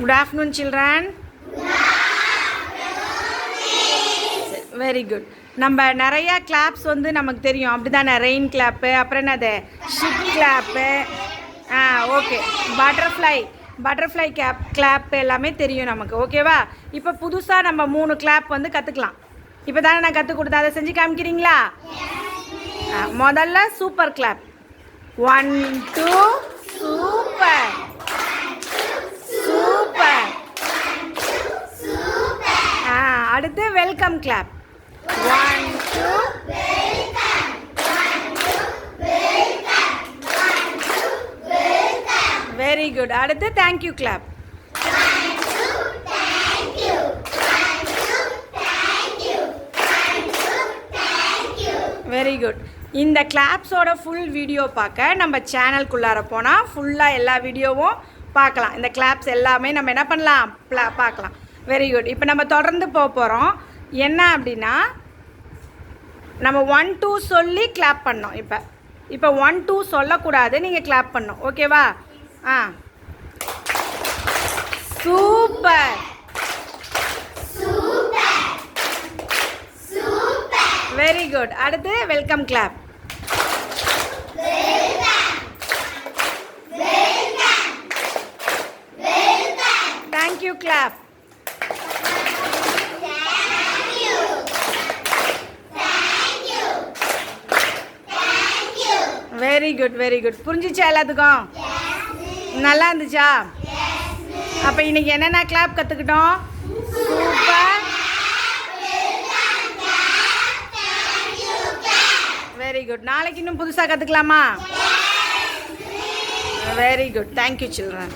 Good afternoon children very good நம்ம நிறையா claps வந்து நமக்கு தெரியும். அப்படி தானே ரெயின் கிளாப்பு அப்புறம் என்னது? ஷிப் கிளாப்பு ஆ okay butterfly butterfly cap clap எல்லாமே தெரியும் நமக்கு. ஓகேவா இப்போ புதுசாக நம்ம மூணு கிளாப் வந்து கற்றுக்கலாம் இப்போ தானே நான் கற்றுக் கொடுத்தேன். அதை செஞ்சு காமிக்கிறீங்களா? முதல்ல super clap one two super super ஆ அடுத்து welcome clap one two very good அடுத்து thank you clap very good இந்த கிளாப்ஸோட ஃபுல் வீடியோ பார்க்க நம்ம சேனல்குள்ளார போனால் ஃபுல்லாக எல்லா வீடியோவும் பார்க்கலாம். இந்த கிளாப்ஸ் எல்லாமே நம்ம என்ன பண்ணலாம்? பார்க்கலாம். வெரி குட் இப்போ நம்ம தொடர்ந்து போக போகிறோம் என்ன அப்படின்னா நம்ம ஒன் டூ சொல்லி கிளாப் பண்ணோம் இப்போ. இப்போ ஒன் டூ சொல்லக்கூடாது நீங்கள் கிளாப் பண்ணோம் ஓகேவா ஆ. சூப்பர் வெரி குட் அடுத்து welcome clap thank you clap very good very good புரிஞ்சிச்சா எல்லாத்துக்கும்? நல்லா இருந்துச்சா? அப்போ இன்னைக்கு என்னென்ன கிளாப் கற்றுக்கிட்டோம் சூப்பர் வெரி குட் நாளைக்கு இன்னும் புதுசாக கற்றுக்கலாமா very good thank you children